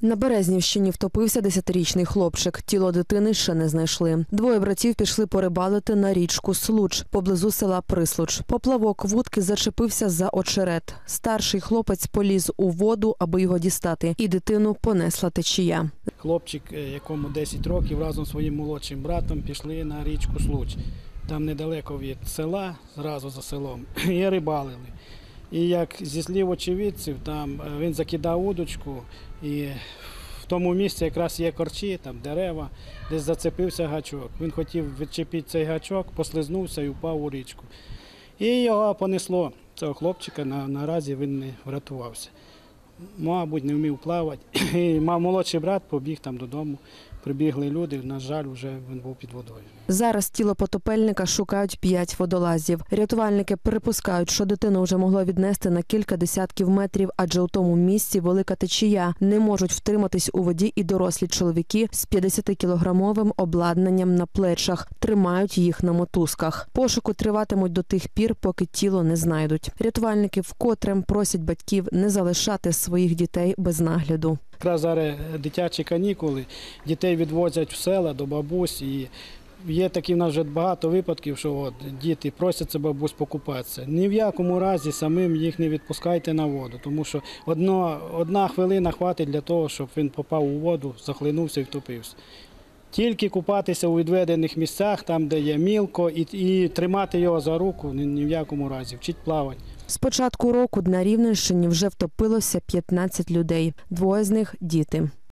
На Березнівщині втопився десятирічний хлопчик. Тіло дитини ще не знайшли. Двоє братів пішли порибалити на річку Случ поблизу села Прислуч. Поплавок вудки зачепився за очерет. Старший хлопець поліз у воду, аби його дістати, і дитину понесла течія. Хлопчик, е, якому 10 років, разом зі своїм молодшим братом пішли на річку Случ. Там недалеко від села, зразу за селом, і рибалили. І як зі слів очевидців, там е, він закидав удочку, і в тому місці якраз є корчі, там дерева, десь зацепився гачок. Він хотів відчепити цей гачок, послизнувся і впав у річку. І його понесло. Цього хлопчика наразі він не врятувався. Мабуть, не вмів плавати. І мав молодший брат, побіг там додому. Прибігли люди. На жаль, вже він був під водою. Зараз тіло потопельника шукають п'ять водолазів. Рятувальники припускають, що дитину вже могло віднести на кілька десятків метрів, адже у тому місці велика течія. Не можуть втриматись у воді і дорослі чоловіки з 50-кілограмовим обладнанням на плечах. Тримають їх на мотузках. Пошуку триватимуть до тих пір, поки тіло не знайдуть. Рятувальники вкотре просять батьків не залишати своїх дітей без нагляду. Якраз зараз дитячі канікули, дітей відвозять в села до бабусь. І є такі в нас вже багато випадків, що от діти просяться бабусь покупатися. Ні в якому разі самим їх не відпускайте на воду, тому що одно, одна хвилина хватить для того, щоб він попав у воду, захлинувся і втопився. Тільки купатися у відведених місцях, там, де є мілко, і, і тримати його за руку ні, ні в якому разі, вчить плавати. З початку року на Рівненщині вже втопилося 15 людей. Двоє з них діти.